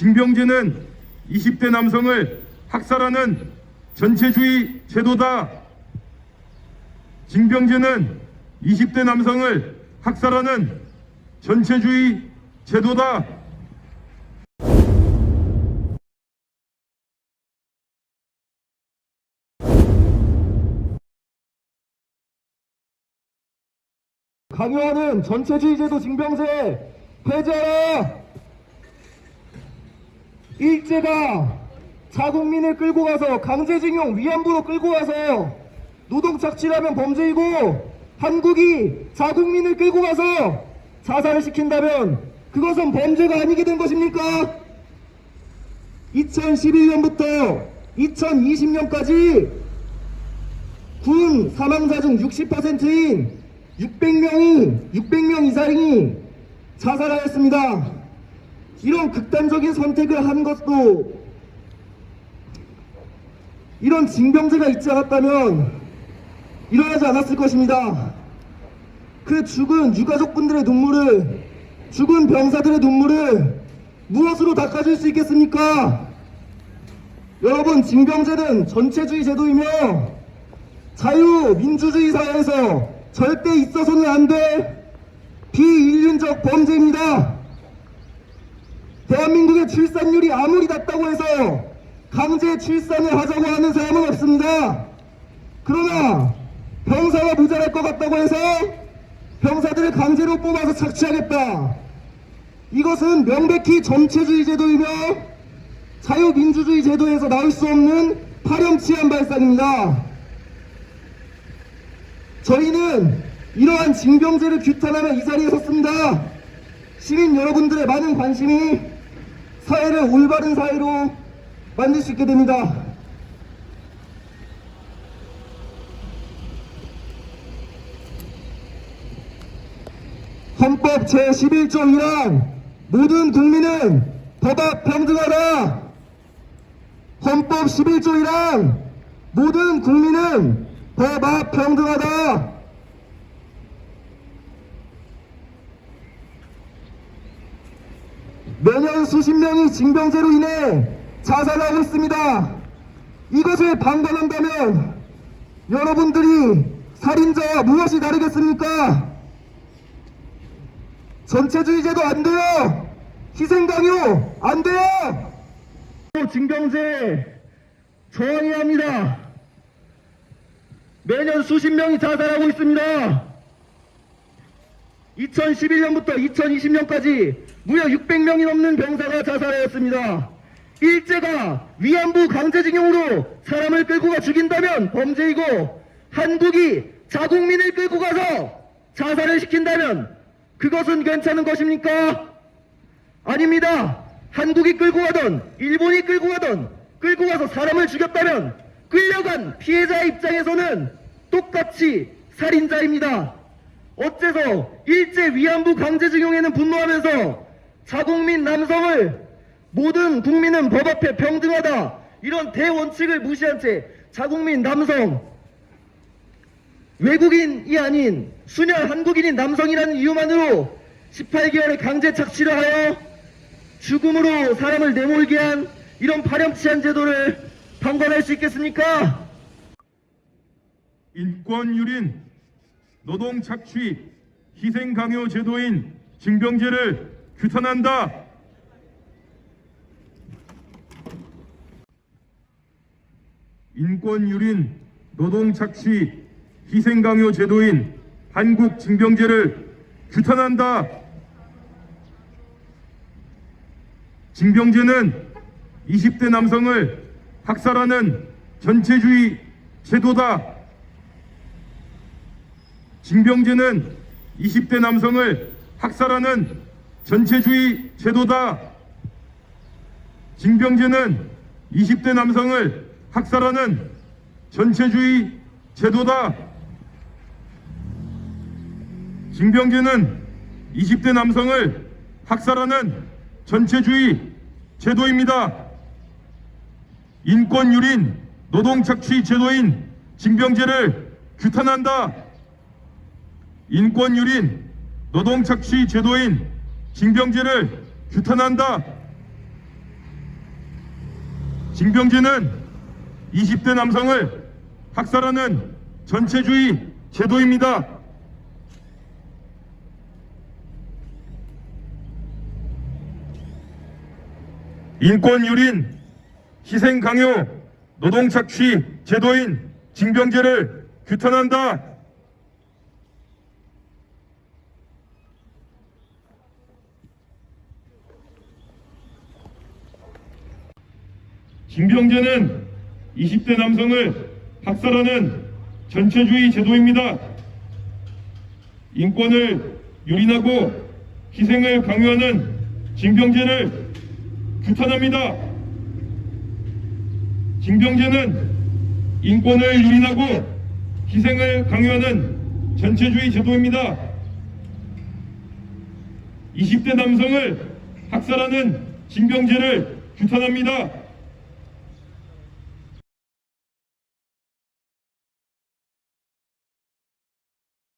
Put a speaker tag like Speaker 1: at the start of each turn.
Speaker 1: 징병제는 20대 남성을 학살하는 전체주의 제도다. 징병제는 20대 남성을 학살하는 전체주의 제도다.
Speaker 2: 강요하는 전체주의 제도 징병제 폐지하라! 일제가 자국민을 끌고 가서 강제징용 위안부로 끌고 가서 노동 착취라면 범죄이고 한국이 자국민을 끌고 가서 자살을 시킨다면 그것은 범죄가 아니게 된 것입니까? 2011년부터 2020년까지 군 사망자 중 60%인 600명이 600명 이상이 자살하였습니다. 이런 극단적인 선택을 한 것도 이런 징병제가 있지 않았다면 일어나지 않았을 것입니다. 그 죽은 유가족분들의 눈물을 죽은 병사들의 눈물을 무엇으로 닦아줄 수 있겠습니까? 여러분 징병제는 전체주의 제도이며 자유민주주의 사회에서 절대 있어서는 안 될 비인륜적 범죄입니다. 대한민국의 출산율이 아무리 낮다고 해서 강제 출산을 하자고 하는 사람은 없습니다. 그러나 병사가 모자랄 것 같다고 해서 병사들을 강제로 뽑아서 착취하겠다. 이것은 명백히 전체주의 제도이며 자유민주주의 제도에서 나올 수 없는 파렴치한 발상입니다. 저희는 이러한 징병제를 규탄하며 이 자리에 섰습니다. 시민 여러분들의 많은 관심이 사회를 올바른 사회로 만들 수 있게 됩니다. 헌법 제11조 1항 모든 국민은 법 앞 평등하다. 헌법 11조 1항 모든 국민은 법 앞 평등하다. 매년 수십 명이 징병제로 인해 자살하고 있습니다. 이것을 방관한다면 여러분들이 살인자와 무엇이 다르겠습니까? 전체주의 제도 안 돼요! 희생강요 안 돼요! 징병제 저항해야 합니다. 매년 수십 명이 자살하고 있습니다. 2011년부터 2020년까지 무려 600명이 넘는 병사가 자살하였습니다. 일제가 위안부 강제징용으로 사람을 끌고 가 죽인다면 범죄이고 한국이 자국민을 끌고 가서 자살을 시킨다면 그것은 괜찮은 것입니까? 아닙니다. 한국이 끌고 가던 일본이 끌고 가던 끌고 가서 사람을 죽였다면 끌려간 피해자의 입장에서는 똑같이 살인자입니다. 어째서 일제 위안부 강제징용에는 분노하면서 자국민 남성을 모든 국민은 법 앞에 평등하다 이런 대원칙을 무시한 채 자국민 남성 외국인이 아닌 순혈 한국인인 남성이라는 이유만으로 18개월의 강제 착취를 하여 죽음으로 사람을 내몰게 한 이런 파렴치한 제도를 방관할 수 있겠습니까?
Speaker 1: 인권 유린, 노동 착취, 희생 강요 제도인 징병제를 규탄한다. 인권 유린, 노동 착취, 희생 강요 제도인 한국 징병제를 규탄한다. 징병제는 20대 남성을 학살하는 전체주의 제도다. 징병제는 20대 남성을 학살하는 전체주의 제도다. 징병제는 20대 남성을 학살하는 전체주의 제도다. 징병제는 20대 남성을 학살하는 전체주의 제도입니다. 인권 유린 노동 착취 제도인 징병제를 규탄한다. 인권유린 노동착취 제도인 징병제를 규탄한다. 징병제는 20대 남성을 학살하는 전체주의 제도입니다. 인권 유린, 희생 강요, 노동 착취 제도인 징병제를 규탄한다. 징병제는 20대 남성을 학살하는 전체주의 제도입니다. 인권을 유린하고 희생을 강요하는 징병제를 규탄합니다. 징병제는 인권을 유린하고 희생을 강요하는 전체주의 제도입니다. 20대 남성을 학살하는 징병제를 규탄합니다.